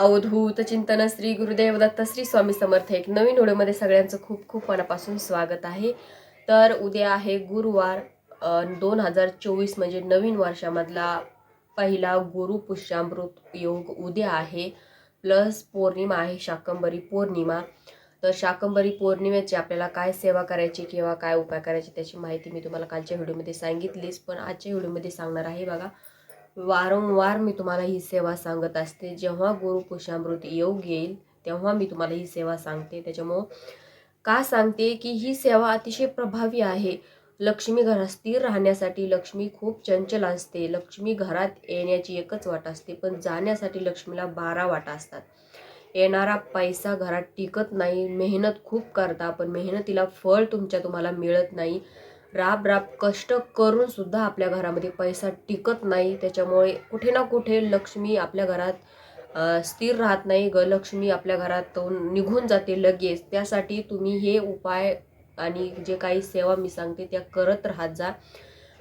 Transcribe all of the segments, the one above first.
अवधूत चिंतन श्री गुरुदेव दत्त श्री स्वामी समर्थ एक नवीन व्हिडिओमध्ये सगळ्यांचं खूप खूप मनापासून स्वागत आहे. तर उद्या आहे गुरुवार दोन हजार चोवीस म्हणजे नवीन वर्षामधला पहिला गुरु पुष्यामृत योग उद्या आहे. प्लस पौर्णिमा आहे शाकंबरी पौर्णिमा. तर शाकंबरी पौर्णिमेची आपल्याला काय सेवा करायची किंवा काय उपाय करायचे त्याची माहिती मी तुम्हाला कालच्या व्हिडिओमध्ये सांगितलीच पण आजच्या व्हिडिओमध्ये सांगणार आहे बघा. वारंवार मी तुम्हाला ही सेवा सांगत असते. जेव्हा गुरु गुरुपुषामृत योग येईल तेव्हा मी तुम्हाला ही सेवा सांगते. त्याच्यामुळं का सांगते की ही सेवा अतिशय प्रभावी आहे. लक्ष्मी घरात स्थिर राहण्यासाठी लक्ष्मी खूप चंचल असते. लक्ष्मी घरात येण्याची एकच वाट असते पण जाण्यासाठी लक्ष्मीला बारा वाटा असतात. येणारा पैसा घरात टिकत नाही मेहनत खूप करता पण मेहनतीला फळ तुमच्या तुम्हाला मिळत नाही. राब राब कष्ट करून सुद्धा आपल्या घरामध्ये पैसा टिकत नाही. त्याच्यामुळे कुठे ना कुठे लक्ष्मी आपल्या घरात स्थिर राहत नाही. ग लक्ष्मी आपल्या घरातून निघून जाते लगेच. त्यासाठी तुम्ही हे उपाय आणि जे काही सेवा मी सांगते त्या करत राहत जा.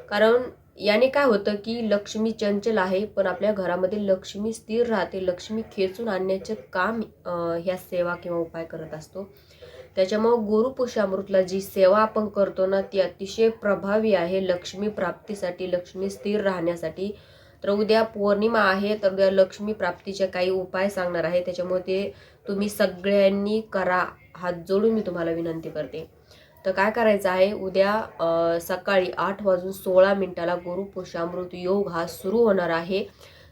कारण याने काय होतं की लक्ष्मी चंचल आहे पण आपल्या घरामध्ये लक्ष्मी स्थिर राहते. लक्ष्मी खेचून आणण्याचे काम ह्या सेवा किंवा उपाय करत असतो. त्याच्यामुळं गुरुपुषामृतला जी सेवा आपण करतो ना ती अतिशय प्रभावी आहे लक्ष्मी प्राप्तीसाठी लक्ष्मी स्थिर राहण्यासाठी. तर उद्या पौर्णिमा आहे तर उद्या लक्ष्मी प्राप्तीचे काही उपाय सांगणार आहे. त्याच्यामुळे ते तुम्ही सगळ्यांनी करा. हात जोडून मी तुम्हाला विनंती करते. तर काय करायचं आहे? उद्या सकाळी आठ वाजून सोळा मिनिटाला गुरुपुषामृत योग हा सुरू होणार आहे.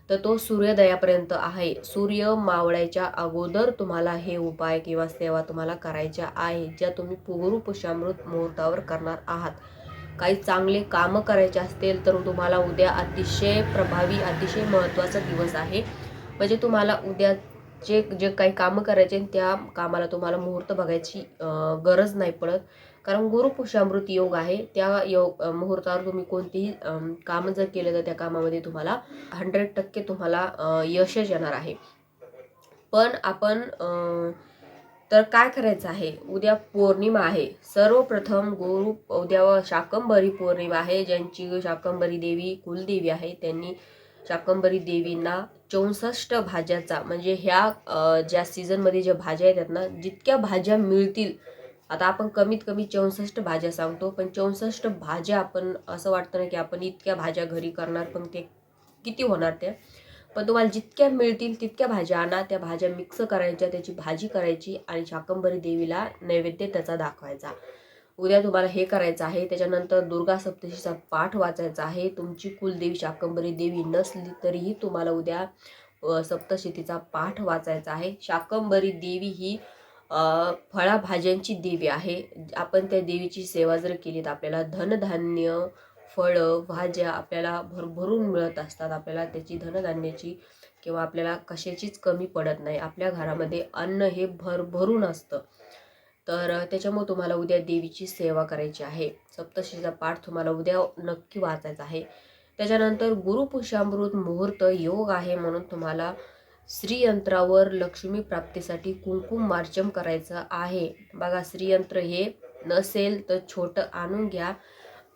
तर तो सूर्योदयापर्यंत आहे. सूर्य मावळ्याच्या अगोदर तुम्हाला हे उपाय किंवा सेवा तुम्हाला करायच्या आहे ज्या तुम्ही गुरुपुषामृत मुहूर्तावर करणार आहात. काही चांगले कामं करायचे असतील तर तुम्हाला उद्या अतिशय प्रभावी अतिशय महत्त्वाचा दिवस आहे. म्हणजे तुम्हाला उद्या जे जे काही कामं करायचे त्या कामाला तुम्हाला मुहूर्त बघायची गरज नाही पडत. कारण गुरुपुषामृत योग आहे. त्या योग मुहूर्तावर तुम्ही कोणतीही कामं जर केलं तर त्या कामामध्ये तुम्हाला हंड्रेड टक्के तुम्हाला यशच येणार आहे. पण आपण तर काय करायचं आहे? उद्या पौर्णिमा आहे. सर्वप्रथम गुरु उद्या शाकंबरी पौर्णिमा आहे. ज्यांची शाकंबरी देवी कुलदेवी आहे त्यांनी शाकंबरी देवींना चौसष्ट भाज्याचा म्हणजे ह्या ज्या सीझनमध्ये ज्या भाज्या येतात ना जितक्या भाज्या मिळतील आता आपण कमीत कमी चौसष्ट भाज्या सांगतो पण चौसष्ट भाज्या आपण असं वाटतं ना की आपण इतक्या भाज्या घरी करणार पण ते किती होणार त्या? पण तुम्हाला जितक्या मिळतील तितक्या भाज्या आणा त्या भाज्या मिक्स करायच्या त्याची भाजी करायची आणि शाकंबरी देवीला नैवेद्य त्याचा दाखवायचा. उद्या तुम्हाला हे करायचं आहे. त्याच्यानंतर दुर्गा सप्तशीचा पाठ वाचायचा आहे. तुमची कुलदेवी शाकंबरी देवी नसली तरीही तुम्हाला उद्या सप्तशतीचा पाठ वाचायचा आहे. शाकंबरी देवी ही फळाभाज्यांची देवी आहे. आपण त्या देवीची सेवा जर केली तर आपल्याला धनधान्य फळं भाज्या आपल्याला भरभरून मिळत असतात. आपल्याला त्याची धनधान्याची किंवा आपल्याला कशाचीच कमी पडत नाही. आपल्या घरामध्ये अन्न हे भरभरून असतं. तर त्याच्यामुळे तुम्हाला उद्या देवीची सेवा करायची आहे. सप्तशीचा पाठ तुम्हाला उद्या नक्की वाचायचा आहे. त्याच्यानंतर गुरुपुषामृत मुहूर्त योग आहे म्हणून तुम्हाला श्रीयंत्रावर लक्ष्मी प्राप्तीसाठी कुंकुम मार्चम करायचं आहे. बघा श्रीयंत्र हे नसेल तर छोटं आणून घ्या.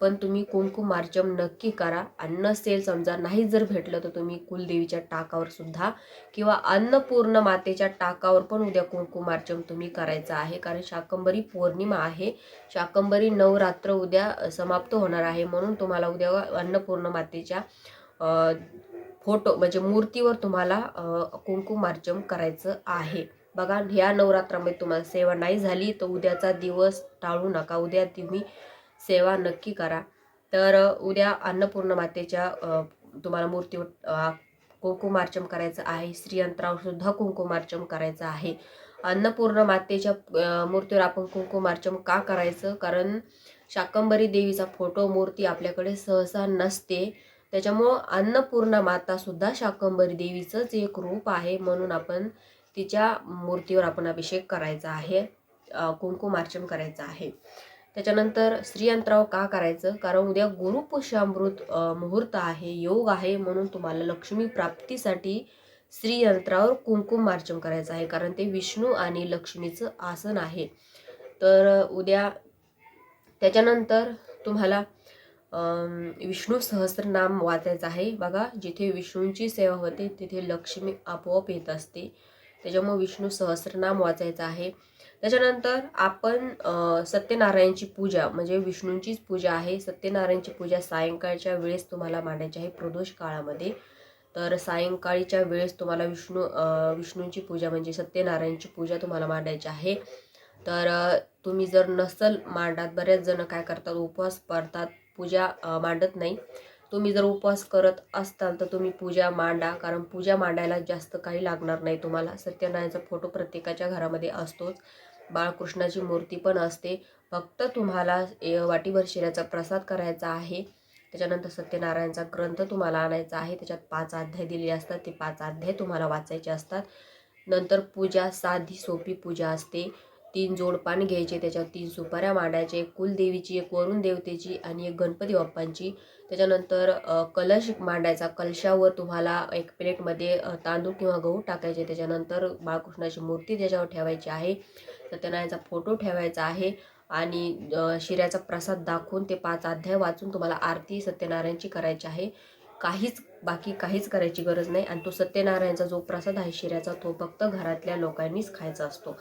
पण तुम्ही कुंकुम मार्चम नक्की करा. आणि नसेल समजा नाही जर भेटलं तर तुम्ही कुलदेवीच्या टाकावर सुद्धा किंवा अन्नपूर्ण मातेच्या टाकावर पण उद्या कुंकुम मार्चम तुम्ही करायचं आहे. कारण शाकंबरी पौर्णिमा आहे. शाकंबरी नवरात्र उद्या समाप्त होणार आहे. म्हणून तुम्हाला उद्या अन्नपूर्ण मातेच्या फोटो म्हणजे मूर्तीवर तुम्हाला अ, कुंकुम मार्चम करायचं आहे. बघा ह्या नवरात्रामध्ये तुम्हाला सेवा नाही झाली तर उद्याचा दिवस टाळू नका. उद्या तुम्ही सेवा नक्की करा. तर उद्या अन्नपूर्ण मातेच्या तुम्हाला मूर्तीवर कुंकुमार्चम करायचं आहे. स्त्रियंत्रावरसुद्धा कुंकुमार्चम करायचं आहे. अन्नपूर्ण मातेच्या मूर्तीवर आपण कुंकुमार्चम का करायचं? कारण शाकंबरी देवीचा फोटो मूर्ती आपल्याकडे सहसा नसते. त्याच्यामुळं अन्नपूर्णा मातासुद्धा शाकंबरी देवीचंच एक रूप आहे. म्हणून आपण तिच्या मूर्तीवर आपण अभिषेक करायचा आहे. कुंकुमार्चम कुंकुमार्चन करायचं आहे. त्याच्यानंतर श्रीयंत्रावर का करायचं? कारण उद्या गुरुपुष्यामृत मुहूर्त आहे योग आहे म्हणून तुम्हाला लक्ष्मी प्राप्तीसाठी श्रीयंत्रावर कुंकुम मार्चन करायचं आहे. कारण ते विष्णू आणि लक्ष्मीचं आसन आहे. तर उद्या त्याच्यानंतर तुम्हाला विष्णू सहस्रनाम वाचायचं आहे. बघा जिथे विष्णूंची सेवा होते तिथे लक्ष्मी आपोआप येत असते. त्याच्यामुळे विष्णू सहस्रनाम वाचायचं आहे. त्याच्यानंतर आपण सत्यनारायणची पूजा म्हणजे विष्णूंचीच पूजा आहे. सत्यनारायणची पूजा सायंकाळच्या वेळेस तुम्हाला मांडायची आहे प्रदोष काळामध्ये. तर सायंकाळीच्या वेळेस तुम्हाला विष्णू विष्णूंची पूजा म्हणजे सत्यनारायणची पूजा तुम्हाला मांडायची आहे. तर तुम्ही जर नसल मांडात बरेच जण काय करतात उपवास करतात पूजा मांडत नाही. तुम्ही जर उपवास करत असताल तर तुम्ही पूजा मांडा कारण पूजा मांडायला जास्त काही लागणार नाही तुम्हाला. सत्यनारायणचा फोटो प्रत्येकाच्या घरामध्ये असतोच. बाळकृष्णाची मूर्ती पण असते. फक्त तुम्हाला ए, वाटीभर शिऱ्याचा प्रसाद करायचा आहे. त्याच्यानंतर सत्यनारायणचा ग्रंथ तुम्हाला आणायचा आहे. त्याच्यात पाच अध्याय दिलेले असतात. ते पाच अध्याय तुम्हाला वाचायचे असतात. नंतर पूजा साधी सोपी पूजा असते. तीन जोडपान घ्यायचे त्याच्यावर तीन सुपाऱ्या मांडायचे एक कुलदेवीची एक वरुण देवतेची आणि एक गणपती बाप्पांची. त्याच्यानंतर कलश मांडायचा. कलशावर तुम्हाला एक प्लेटमध्ये तांदूळ किंवा गहू टाकायचे. त्याच्यानंतर बाळकृष्णाची मूर्ती त्याच्यावर ठेवायची आहे. सत्यनारायणाचा फोटो ठेवायचा आहे आणि शिऱ्याचा प्रसाद दाखवून ते पाच अध्याय वाचून तुम्हाला आरती सत्यनारायणची करायची आहे. काहीच बाकी काहीच करायची गरज नाही. आणि तो सत्यनारायणचा जो प्रसाद आहे शिऱ्याचा तो फक्त घरातल्या लोकांनीच खायचा असतो.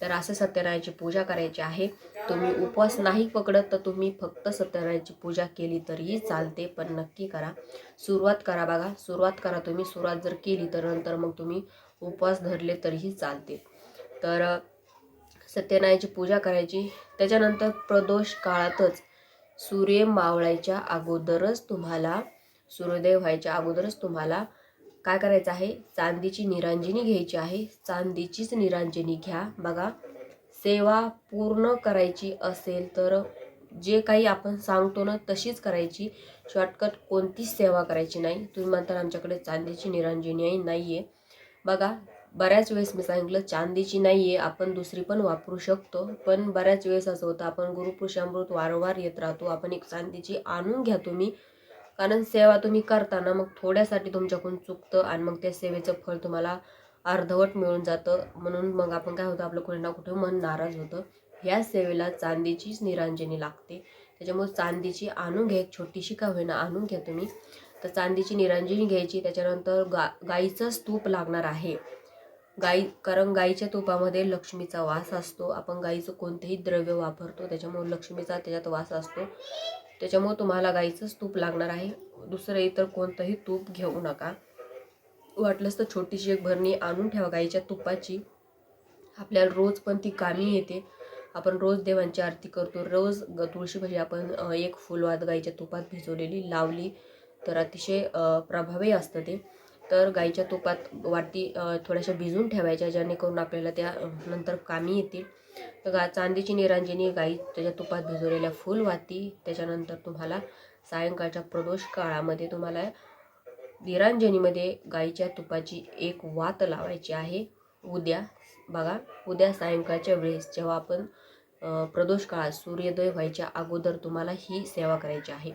तर असं सत्यनारायणची पूजा करायची आहे. तुम्ही उपवास नाही पकडत तर तुम्ही फक्त सत्यनारायणची पूजा केली तरीही चालते पण नक्की करा. सुरुवात करा बघा. सुरुवात करा तुम्ही. सुरुवात जर केली तर नंतर मग तुम्ही उपवास धरले तरीही चालते. तर अ, सत्यनारायणची पूजा करायची. त्याच्यानंतर प्रदोष काळातच सूर्य मावळायच्या अगोदरच तुम्हाला सूर्योदय व्हायच्या अगोदरच तुम्हाला काय करायचं आहे? चांदीची निरांजनी घ्यायची आहे. चांदीचीच निरांजनी घ्या. बघा सेवा पूर्ण करायची असेल तर जे काही आपण सांगतो ना तशीच करायची. शॉर्टकट कोणतीच सेवा करायची नाही. तुम्ही म्हणता आमच्याकडे चांदीची निरांजनी आहे नाही आहे बघा बऱ्याच वेळेस मी सांगितलं चांदीची नाही आहे आपण दुसरी पण वापरू शकतो. पण बऱ्याच वेळेस असं होतं आपण गुरुपुरुषामृत वारंवार येत राहतो आपण एक चांदीची आणून घ्या तुम्ही. कारण सेवा तुम्ही करताना मग थोड्यासाठी तुमच्याकडून चुकतं आणि मग त्या सेवेचं फळ तुम्हाला अर्धवट मिळून जातं. म्हणून मग आपण काय होतं आपलं कुठे ना कुठे मन नाराज होतं. ह्या सेवेला चांदीचीच निरांजनी लागते. त्याच्यामुळे चांदीची आणून घ्या एक छोटीशी का होईना आणून घ्या तुम्ही. तर चांदीची निरांजनी घ्यायची. त्याच्यानंतर गा गाईचंच तूप लागणार आहे. गाई कारण गाईच्या तुपामध्ये लक्ष्मीचा वास असतो. आपण गाईचं कोणतेही द्रव्य वापरतो त्याच्यामुळे लक्ष्मीचा त्याच्यात वास असतो. त्याच्यामुळे तुम्हाला गाईचंच तूप लागणार आहे. दुसरं इतर कोणतंही तूप घेऊ नका. वाटलंच तर छोटीशी एक भरणी आणून ठेवा गाईच्या तुपाची. आपल्याला रोज पण ती कामी येते. आपण रोज देवांची आरती करतो. रोज ग तुळशी भाजी आपण एक फुलवाद गाईच्या तुपात भिजवलेली लावली तर अतिशय प्रभावी असतं ते. तर गाईच्या तुपात वाटी थोड्याशा भिजून ठेवायच्या जेणेकरून आपल्याला त्या नंतर कामी येतील. तर गा चांदीची निरांजनी गाई त्याच्या तुपात भिजवलेल्या फुलवाती त्याच्यानंतर तुम्हाला सायंकाळच्या प्रदोष काळामध्ये तुम्हाला निरांजनीमध्ये गाईच्या तुपाची एक वात लावायची आहे. उद्या बघा उद्या सायंकाळच्या वेळेस जेव्हा आपण प्रदोष काळात सूर्योदय व्हायच्या अगोदर तुम्हाला ही सेवा करायची आहे.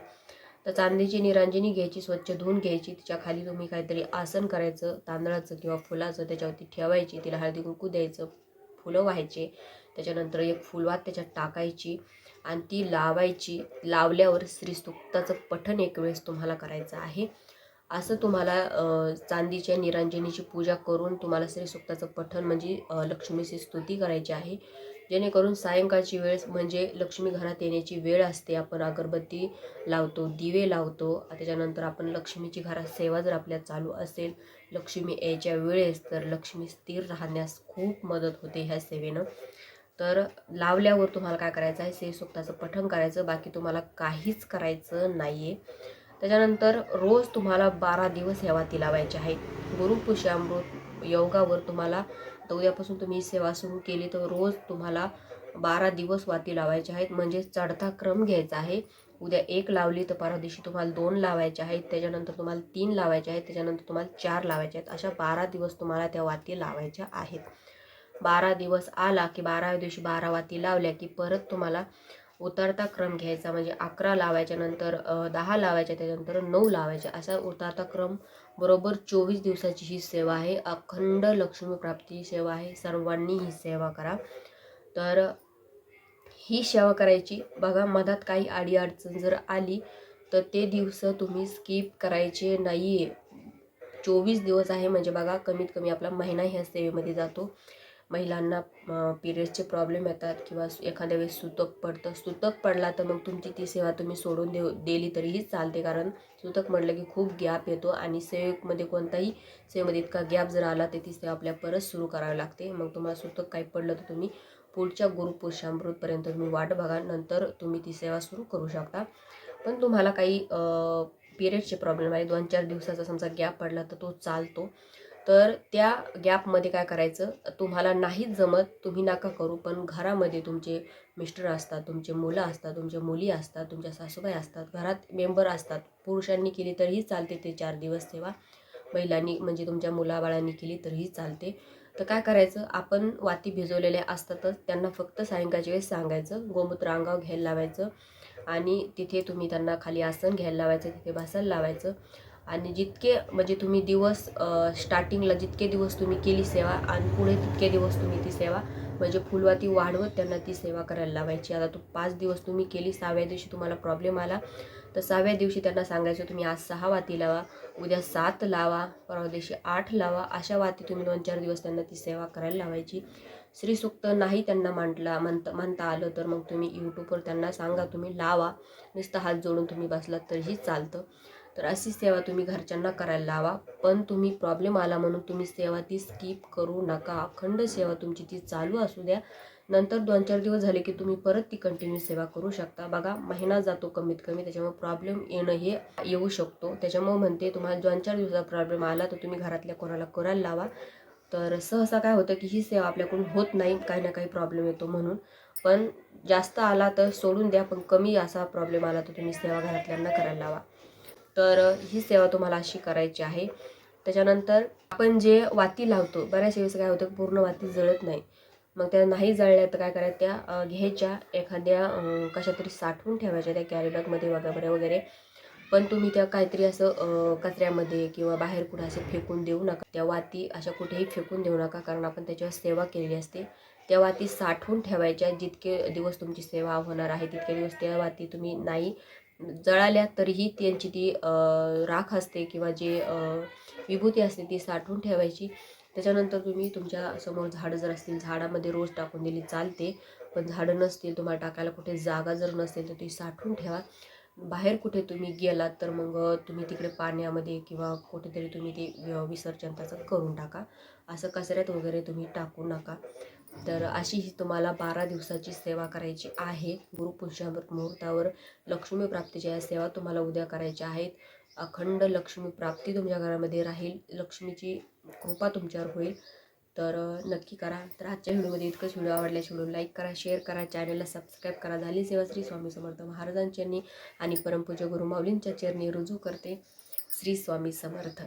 तर चांदीची निरांजनी घ्यायची स्वच्छ धुवून घ्यायची. तिच्या खाली तुम्ही काहीतरी आसन करायचं तांदळाचं किंवा फुलाचं त्याच्यावरती ठेवायची. तिला हळदी कुंकू द्यायचं फुलं व्हायचे. त्याच्यानंतर एक फुलवात त्याच्यात टाकायची आणि ती लावायची. लावल्यावर श्रीसुक्ताचं पठण एक वेळेस तुम्हाला करायचं आहे. असं तुम्हाला चांदीच्या निरांजनीची पूजा करून तुम्हाला श्रीसुक्ताचं पठण म्हणजे लक्ष्मीची स्तुती करायची आहे. जेणेकरून सायंकाळची वेळ म्हणजे लक्ष्मी घरात येण्याची वेळ असते. आपण अगरबत्ती लावतो दिवे लावतो. त्याच्यानंतर आपण लक्ष्मीची घरात सेवा जर आपल्या चालू असेल लक्ष्मी यायच्या वेळेस तर लक्ष्मी स्थिर राहण्यास खूप मदत होते ह्या सेवेनं. तर लावल्यावर तुम्हाला काय करायचं आहे? श्रीसुक्ताचं पठण करायचं. बाकी तुम्हाला काहीच करायचं नाही आहे त्याच्यानंतर रोज तुम्हाला बारा दिवस ह्या वाती लावायच्या आहेत गुरुपुष्यामृत योगावर तुम्हाला तर उद्यापासून तुम्ही सेवा सुरू केली तर रोज तुम्हाला बारा दिवस वाती लावायच्या आहेत. म्हणजे चढता क्रम घ्यायचा आहे. उद्या एक लावली तर परवा दिवशी तुम्हाला दोन लावायचे आहेत. त्याच्यानंतर तुम्हाला तीन लावायचे आहेत. त्याच्यानंतर तुम्हाला चार लावायचे आहेत. अशा बारा दिवस तुम्हाला त्या वाती लावायच्या आहेत. बारा दिवस आला की बाराव्या दिवशी बारा वाती लावल्या की परत तुम्हाला उतरता क्रम घ्यायचा. म्हणजे अकरा लावायच्या नंतर दहा लावायच्या त्याच्यानंतर नऊ लावायच्या. असा उतरता क्रम बरोबर चोवीस दिवसाची ही सेवा आहे. अखंड लक्ष्मी प्राप्ती सेवा आहे. सर्वांनी ही सेवा करा. तर ही सेवा करायची. बघा मधात काही अडीअडचण जर आली तर ते दिवस तुम्ही स्किप करायचे नाही आहे चोवीस दिवस आहे. म्हणजे बघा कमीत कमी आपला महिना ह्या सेवेमध्ये जातो. महिलांना पिरियड्सचे प्रॉब्लेम येतात किंवा एखाद्या वेळेस सुतक पडतं. सुतक पडला तर मग तुमची ती सेवा तुम्ही सोडून देऊ दिली तरीही चालते. कारण सुतक म्हटलं की खूप गॅप येतो आणि सेवेमध्ये कोणताही सेवेमध्ये इतका गॅप जर आला तर ती सेवा आपल्या परत सुरू करावी लागते. मग तुम्हाला सुतक काही पडलं तर तुम्ही पुढच्या गुरुपुरुषामृतपर्यंत तुम्ही वाट बघा. नंतर तुम्ही ती सेवा सुरू करू शकता. पण तुम्हाला काही पिरियडचे प्रॉब्लेम आहे. दोन चार दिवसाचा समजा गॅप पडला तर तो चालतो. तर त्या गॅपमध्ये काय करायचं? तुम्हाला नाहीच जमत तुम्ही नका करू. पण घरामध्ये तुमचे मिस्टर असतात तुमचे मुलं असतात तुमच्या मुली असतात तुमच्या सासूबाई असतात घरात मेंबर असतात. पुरुषांनी केली तरीही चालते ते चार दिवस सेवा. महिलांनी म्हणजे तुमच्या मुलाबाळांनी केली तरीही चालते. तर काय करायचं? आपण वाती भिजवलेल्या असतातच त्यांना फक्त सायंकाळच्या वेळेस सांगायचं. गोमूत्र अंगावर घ्यायला लावायचं. आणि तिथे तुम्ही त्यांना खाली आसन घ्यायला लावायचं तिथे बसायला लावायचं. आणि जितके म्हणजे तुम्ही दिवस स्टार्टिंगला जितके दिवस तुम्ही केली सेवा आणि पुढे तितके दिवस तुम्ही ती सेवा म्हणजे फुलवाती वाढवत त्यांना ती सेवा करायला लावायची. आता तू पाच दिवस तुम्ही केली सहाव्या दिवशी तुम्हाला प्रॉब्लेम आला तर सहाव्या दिवशी त्यांना सांगायचं तुम्ही आज सहा वाती लावा उद्या सात लावा परवा दिवशी आठ लावा. अशा वाती तुम्ही दोन चार दिवस त्यांना ती सेवा करायला लावायची. श्रीसुक्त नाही त्यांना म्हटला म्हणता म्हणता आलं तर मग तुम्ही यूट्यूबवर त्यांना सांगा तुम्ही लावा. नुसतं हात जोडून तुम्ही बसलात तरीही चालतं. तर अशी सेवा तुम्ही घरच्यांना करायला लावा. पण तुम्ही प्रॉब्लेम आला म्हणून तुम्ही सेवा ती स्किप करू नका. अखंड सेवा तुमची ती चालू असू द्या. नंतर दोन चार दिवस झाले की तुम्ही परत ती कंटिन्यू सेवा करू शकता. बघा महिना जातो कमीत कमी त्याच्यामुळे प्रॉब्लेम येणं हे येऊ शकतो. त्याच्यामुळे म्हणते तुम्हाला दोन चार दिवसाचा प्रॉब्लेम आला तर तुम्ही घरातल्या कोणाला करायला लावा. तर सहसा काय होतं की ही सेवा आपल्याकडून होत नाही काही ना काही प्रॉब्लेम येतो म्हणून. पण जास्त आला तर सोडून द्या पण कमी असा प्रॉब्लेम आला तर तुम्ही सेवा घरातल्यांना करायला लावा. तर ही सेवा तुम्हाला अशी करायची आहे. त्याच्यानंतर आपण जे वाती लावतो बऱ्याच वेळेस काय होतं पूर्ण वाती जळत नाही. मग त्या नाही जळल्या तर काय करायचं त्या घ्यायच्या एखाद्या कशा तरी साठवून ठेवायच्या त्या कॅरीबॅगमध्ये वगैरे वगैरे. पण तुम्ही त्या काहीतरी असं कचऱ्यामध्ये किंवा बाहेर कुठं असं फेकून देऊ नका. त्या वाती अशा कुठेही फेकून देऊ नका कारण आपण त्याच्यावर सेवा केलेली असते. त्या वाती साठवून ठेवायच्या जितके दिवस तुमची सेवा होणार आहे तितके दिवस त्या वाती तुम्ही नाही जळाल्या तरीही त्यांची ती राख असते किंवा जे विभूती असते ती साठवून ठेवायची. त्याच्यानंतर तुम्ही तुमच्यासमोर झाडं जर असतील झाडामध्ये रोज टाकून दिली चालते. पण झाडं नसतील तुम्हाला टाकायला कुठे जागा जर नसेल तर ती साठवून ठेवा. बाहेर कुठे तुम्ही गेलात तर मग तुम्ही तिकडे पाण्यामध्ये किंवा कुठेतरी तुम्ही ते विसर्जन त्याचं करून टाका. असं कचऱ्यात वगैरे तुम्ही टाकू नका. तर अशी ही तुम्हाला बारा दिवसाची सेवा करायची आहे. गुरुपुरुषा मुहूर्तावर लक्ष्मी प्राप्तीच्या या सेवा तुम्हाला उद्या करायच्या आहेत. अखंड लक्ष्मी प्राप्ती तुमच्या घरामध्ये राहील. लक्ष्मीची कृपा तुमच्यावर होईल. तर नक्की करा. तर आजच्या व्हिडिओमध्ये इतकंच. व्हिडिओ आवडल्याचे व्हिडिओ लाईक करा शेअर करा चॅनलला सबस्क्राईब करा. झाली सेवा श्री स्वामी समर्थ महाराजांच्यांनी आणि परमपूज्य गुरुमाऊलींच्या चरणी रुजू करते. श्री स्वामी समर्थ.